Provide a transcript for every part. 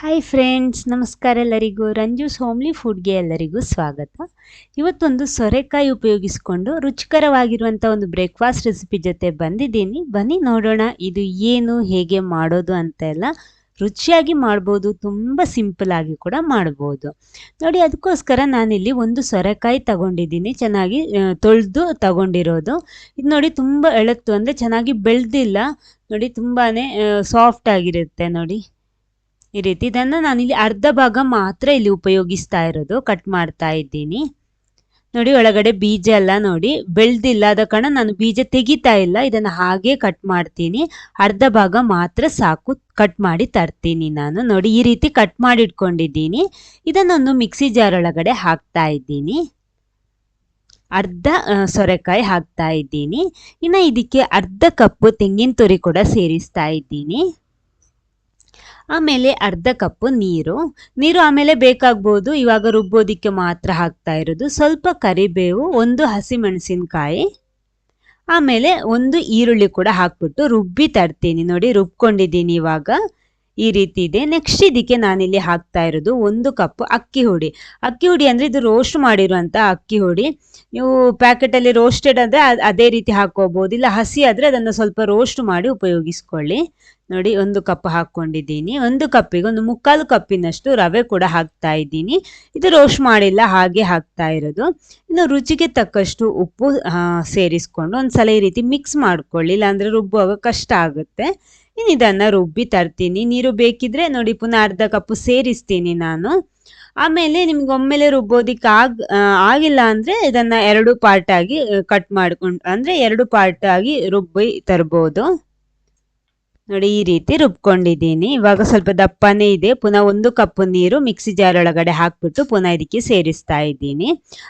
Hi friends ನಮಸ್ಕಾರ ಎಲ್ಲರಿಗೂ. ರಂಜುಸ್ homely ಫುಡ್ಗೆ ಎಲ್ಲರಿಗೂ ಸ್ವಾಗತ. ಇವತ್ತೊಂದು ಸೊರೆಕಾಯಿ ಉಪಯೋಗಿಸಿಕೊಂಡು ರುಚಿಕರವಾಗಿರುವಂಥ ಒಂದು ಬ್ರೇಕ್ಫಾಸ್ಟ್ ರೆಸಿಪಿ ಜೊತೆ ಬಂದಿದ್ದೀನಿ. ಬನ್ನಿ ನೋಡೋಣ ಇದು ಏನು, ಹೇಗೆ ಮಾಡೋದು ಅಂತ ಎಲ್ಲ ರುಚಿಯಾಗಿ ಮಾಡ್ಬೋದು, ತುಂಬ ಸಿಂಪಲ್ ಆಗಿ ಕೂಡ ಮಾಡ್ಬೋದು. ನೋಡಿ, ಅದಕ್ಕೋಸ್ಕರ ನಾನಿಲ್ಲಿ ಒಂದು ಸೊರೆಕಾಯಿ ತಗೊಂಡಿದ್ದೀನಿ. ಚೆನ್ನಾಗಿ ತೊಳೆದು ತಗೊಂಡಿರೋದು. ಇದು ನೋಡಿ ತುಂಬ ಎಳತ್ತು, ಅಂದರೆ ಚೆನ್ನಾಗಿ ಬೆಳೆದಿಲ್ಲ. ನೋಡಿ ತುಂಬಾ ಸಾಫ್ಟ್ ಆಗಿರುತ್ತೆ ನೋಡಿ. ಈ ರೀತಿ ಇದನ್ನು ನಾನು ಇಲ್ಲಿ ಅರ್ಧ ಭಾಗ ಮಾತ್ರ ಇಲ್ಲಿ ಉಪಯೋಗಿಸ್ತಾ ಇರೋದು ಕಟ್ ಮಾಡ್ತಾ ಇದ್ದೀನಿ. ನೋಡಿ, ಒಳಗಡೆ ಬೀಜ ಎಲ್ಲ ನೋಡಿ ಬೆಳೆದಿಲ್ಲ ಆದ ಕಾರಣ ನಾನು ಬೀಜ ತೆಗಿತಾ ಇಲ್ಲ, ಇದನ್ನು ಹಾಗೆ ಕಟ್ ಮಾಡ್ತೀನಿ. ಅರ್ಧ ಭಾಗ ಮಾತ್ರ ಸಾಕು ಕಟ್ ಮಾಡಿ ತರ್ತೀನಿ ನಾನು. ನೋಡಿ, ಈ ರೀತಿ ಕಟ್ ಮಾಡಿ ಇಟ್ಕೊಂಡಿದ್ದೀನಿ. ಇದನ್ನೊಂದು ಮಿಕ್ಸಿ ಜಾರ್ ಒಳಗಡೆ ಹಾಕ್ತಾ ಇದ್ದೀನಿ. ಅರ್ಧ ಸೊರೆಕಾಯಿ ಹಾಕ್ತಾ ಇದ್ದೀನಿ. ಇನ್ನು ಇದಕ್ಕೆ ಅರ್ಧ ಕಪ್ಪು ತೆಂಗಿನ ತುರಿ ಕೂಡ ಸೇರಿಸ್ತಾ ಇದ್ದೀನಿ. ಆಮೇಲೆ ಅರ್ಧ ಕಪ್ ನೀರು. ನೀರು ಆಮೇಲೆ ಬೇಕಾಗ್ಬೋದು, ಇವಾಗ ರುಬ್ಬೋದಿಕ್ಕೆ ಮಾತ್ರ ಹಾಕ್ತಾ ಇರೋದು. ಸ್ವಲ್ಪ ಕರಿಬೇವು, ಒಂದು ಹಸಿಮೆಣಸಿನ್ಕಾಯಿ, ಆಮೇಲೆ ಒಂದು ಈರುಳ್ಳಿ ಕೂಡ ಹಾಕ್ಬಿಟ್ಟು ರುಬ್ಬಿ ತರ್ತೀನಿ. ನೋಡಿ, ರುಬ್ಕೊಂಡಿದ್ದೀನಿ ಇವಾಗ. ಈ ರೀತಿ ಇದೆ. ನೆಕ್ಸ್ಟ್ ಇದಕ್ಕೆ ನಾನಿಲ್ಲಿ ಹಾಕ್ತಾ ಇರೋದು ಒಂದು ಕಪ್ ಅಕ್ಕಿ ಹುಡಿ. ಅಕ್ಕಿ ಹುಡಿ ಅಂದರೆ ಇದು ರೋಸ್ಟ್ ಮಾಡಿರುವಂಥ ಅಕ್ಕಿ ಹುಡಿ. ನೀವು ಪ್ಯಾಕೆಟಲ್ಲಿ ರೋಸ್ಟೆಡ್ ಅಂದರೆ ಅದೇ ರೀತಿ ಹಾಕೋಬಹುದು ಇಲ್ಲ, ಹಸಿ ಆದರೆ ಅದನ್ನು ಸ್ವಲ್ಪ ರೋಸ್ಟ್ ಮಾಡಿ ಉಪಯೋಗಿಸ್ಕೊಳ್ಳಿ. ನೋಡಿ, ಒಂದು ಕಪ್ ಹಾಕ್ಕೊಂಡಿದ್ದೀನಿ. ಒಂದು ಕಪ್ಪಿಗೆ ಒಂದು ಮುಕ್ಕಾಲು ಕಪ್ಪಿನಷ್ಟು ರವೆ ಕೂಡ ಹಾಕ್ತಾ ಇದ್ದೀನಿ. ಇದು ರೋಸ್ಟ್ ಮಾಡಿಲ್ಲ, ಹಾಗೆ ಹಾಕ್ತಾ ಇರೋದು. ಇನ್ನು ರುಚಿಗೆ ತಕ್ಕಷ್ಟು ಉಪ್ಪು ಸೇರಿಸ್ಕೊಂಡು ಒಂದ್ಸಲ ಈ ರೀತಿ ಮಿಕ್ಸ್ ಮಾಡ್ಕೊಳ್ಳಿ. ಇಲ್ಲಾಂದ್ರೆ ರುಬ್ಬುವಾಗ ಕಷ್ಟ ಆಗುತ್ತೆ. ಇನ್ನು ಇದನ್ನು ರುಬ್ಬಿ ತರ್ತೀನಿ. ನೀರು ಬೇಕಿದ್ರೆ ನೋಡಿ, ಪುನಃ ಅರ್ಧ ಕಪ್ಪು ಸೇರಿಸ್ತೀನಿ ನಾನು. ಆಮೇಲೆ ನಿಮ್ಗೆ ಒಮ್ಮೆಲೆ ರುಬ್ಬೋದಿಕ್ಕೆ ಆಗ್ ಆಗಿಲ್ಲ ಅಂದ್ರೆ ಇದನ್ನ ಎರಡು ಪಾರ್ಟ್ ಆಗಿ ಕಟ್ ಮಾಡ್ಕೊಂಡು, ಅಂದ್ರೆ ಎರಡು ಪಾರ್ಟ್ ಆಗಿ ರುಬ್ಬಿ ತರ್ಬೋದು. ನೋಡಿ, ಈ ರೀತಿ ರುಬ್ಕೊಂಡಿದ್ದೀನಿ. ಇವಾಗ ಸ್ವಲ್ಪ ದಪ್ಪನೇ ಇದೆ. ಪುನಃ ಒಂದು ಕಪ್ ನೀರು ಮಿಕ್ಸಿ ಜಾರ್ ಒಳಗಡೆ ಹಾಕ್ಬಿಟ್ಟು ಪುನಃ ಇದಕ್ಕೆ ಸೇರಿಸ್ತಾ ಇದ್ದೀನಿ.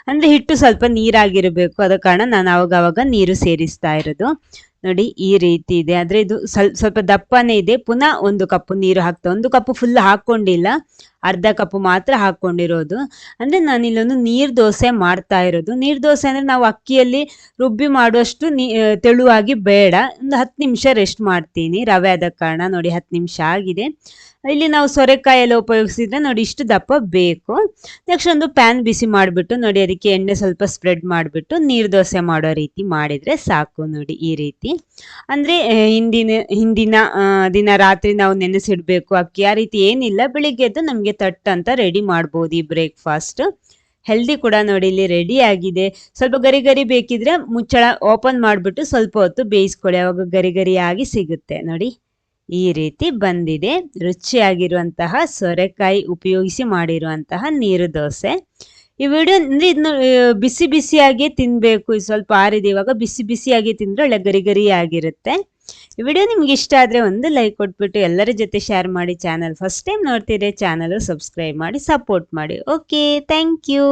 ಅಂದರೆ ಹಿಟ್ಟು ಸ್ವಲ್ಪ ನೀರಾಗಿರಬೇಕು. ಅದ ಕಾರಣ ನಾನು ಅವಾಗ ನೀರು ಸೇರಿಸ್ತಾ ಇರೋದು. ನೋಡಿ ಈ ರೀತಿ ಇದೆ. ಆದರೆ ಇದು ಸ್ವಲ್ಪ ಸ್ವಲ್ಪ ದಪ್ಪನೇ ಇದೆ. ಪುನಃ ಒಂದು ಕಪ್ಪು ನೀರು ಹಾಕ್ತಾ, ಒಂದು ಕಪ್ಪು ಫುಲ್ ಹಾಕ್ಕೊಂಡಿಲ್ಲ ಅರ್ಧ ಕಪ್ಪು ಮಾತ್ರ ಹಾಕ್ಕೊಂಡಿರೋದು ಅಂದರೆ ನಾನು ಇಲ್ಲೊಂದು ನೀರು ದೋಸೆ ಮಾಡ್ತಾ ಇರೋದು. ನೀರು ದೋಸೆ ಅಂದರೆ ನಾವು ಅಕ್ಕಿಯಲ್ಲಿ ರುಬ್ಬಿ ಮಾಡುವಷ್ಟು ನೀ ತೆಳುವಾಗಿ ಬೇಡ. ಒಂದು ಹತ್ತು ನಿಮಿಷ ರೆಸ್ಟ್ ಮಾಡ್ತೀನಿ. ರವೆ ಆದ ಕಾರಣ ನೋಡಿ ಹತ್ತು ನಿಮಿಷ ಆಗಿದೆ. ಇಲ್ಲಿ ನಾವು ಸೊರೆಕಾಯಿ ಎಲ್ಲ ಉಪಯೋಗಿಸಿದ್ರೆ ನೋಡಿ ಇಷ್ಟು ದಪ್ಪ ಬೇಕು. ನೆಕ್ಸ್ಟ್ ಒಂದು ಪ್ಯಾನ್ ಬಿಸಿ ಮಾಡಿಬಿಟ್ಟು ನೋಡಿ ಅದಕ್ಕೆ ಎಣ್ಣೆ ಸ್ವಲ್ಪ ಸ್ಪ್ರೆಡ್ ಮಾಡಿಬಿಟ್ಟು ನೀರು ದೋಸೆ ಮಾಡೋ ರೀತಿ ಮಾಡಿದರೆ ಸಾಕು ನೋಡಿ ಈ ರೀತಿ. ಅಂದರೆ ಹಿಂದಿನ ಹಿಂದಿನ ದಿನ ರಾತ್ರಿ ನಾವು ನೆನೆಸಿಡಬೇಕು. ಅಕ್ಕಿ ಆ ರೀತಿ ಏನಿಲ್ಲ. ಬೆಳಿಗ್ಗೆ ಎದ್ದು ನಮಗೆ ತಟ್ ಅಂತ ರೆಡಿ ಮಾಡ್ಬೋದು ಈ ಬ್ರೇಕ್ಫಾಸ್ಟ್. ಹೆಲ್ದಿ ಕೂಡ ನೋಡಿ ಇಲ್ಲಿ ರೆಡಿ ಆಗಿದೆ. ಸ್ವಲ್ಪ ಗರಿ ಗರಿ ಬೇಕಿದ್ರೆ ಮುಚ್ಚಳ ಓಪನ್ ಮಾಡಿಬಿಟ್ಟು ಸ್ವಲ್ಪ ಹೊತ್ತು ಬೇಯಿಸ್ಕೊಳ್ಳಿ. ಅವಾಗ ಗರಿ ಗರಿಯಾಗಿ ಸಿಗುತ್ತೆ ನೋಡಿ. ಈ ರೀತಿ ಬಂದಿದೆ. ರುಚಿಯಾಗಿರುವಂತಹ ಸೊರೆಕಾಯಿ ಉಪಯೋಗಿಸಿ ಮಾಡಿರುವಂತಹ ನೀರು ದೋಸೆ. ಈ ವಿಡಿಯೋ ಅಂದರೆ ಇದನ್ನು ಬಿಸಿ ಬಿಸಿಯಾಗಿ ತಿನ್ನಬೇಕು ಸ್ವಲ್ಪ ಆರಿದ ಇವಾಗ ಬಿಸಿ ಬಿಸಿಯಾಗಿ ತಿಂದರೆ ಒಳ್ಳೆ ಗರಿ ಗರಿ ಆಗಿರುತ್ತೆ ಈ ವಿಡಿಯೋ ನಿಮ್ಗೆ ಇಷ್ಟ ಆದರೆ ಒಂದು ಲೈಕ್ ಕೊಟ್ಬಿಟ್ಟು ಎಲ್ಲರ ಜೊತೆ ಶೇರ್ ಮಾಡಿ ಚಾನಲ್ ಫಸ್ಟ್ ಟೈಮ್ ನೋಡ್ತಿದ್ರೆ ಚಾನಲ್ ಸಬ್ಸ್ಕ್ರೈಬ್ ಮಾಡಿ ಸಪೋರ್ಟ್ ಮಾಡಿ. Okay thank you